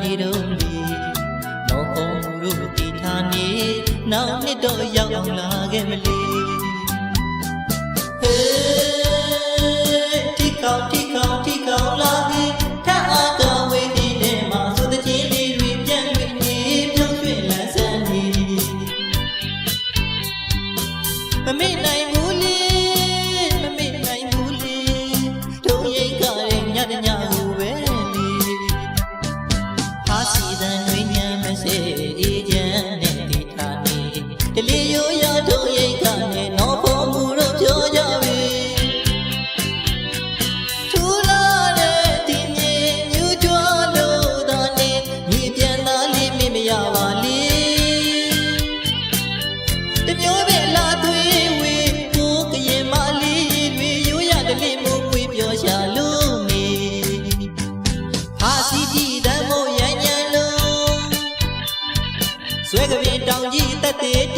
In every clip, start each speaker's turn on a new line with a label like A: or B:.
A: နေတော့လေတော့ကုန်းတို့တီထာနေနောက်နှစ်တော့ရောက်လာခဲ့မလေဟေးတီကောင်းတီကောင်းတီကောင်းလာပြီထအားကောင်းဝေးဒီထဲမှာသုတချင်းလေးတွေပြန်ပြီးနေပြုံးရွှင်လန်းဆန်းနေမမေ့နိုင်ဘူးလေ tết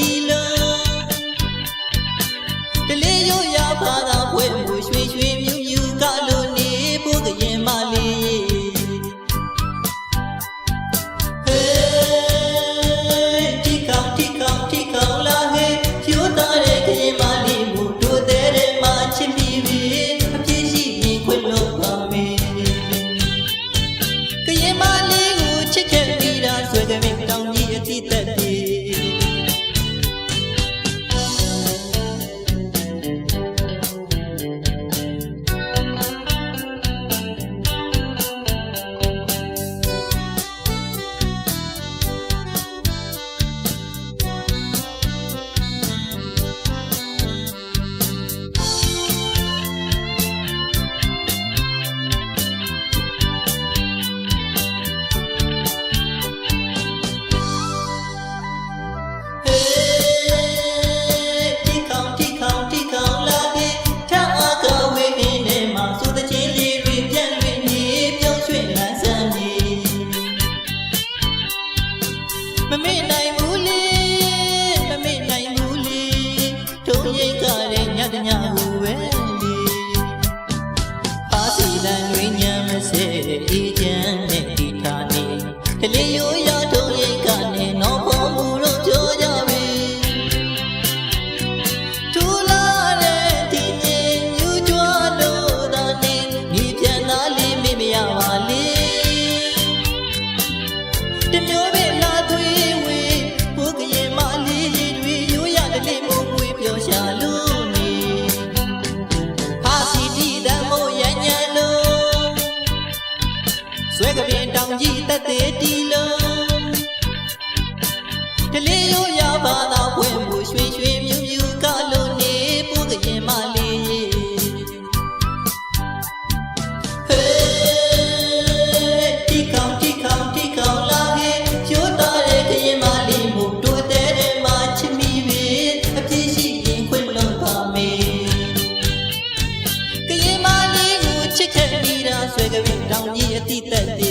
A: တမျိုးပဲလာသွေးဝေဘုကရင်မလေးရည်တွေရိုးရတလေးမို့ဝေပျော်ရှာလို့နေဟာစီတီတမို့ရညံလို့ဆွဲကပင်တောင်ကြီးတက်သေးတီလို့ ကပင်တောင်ကြီးအတိတက်တ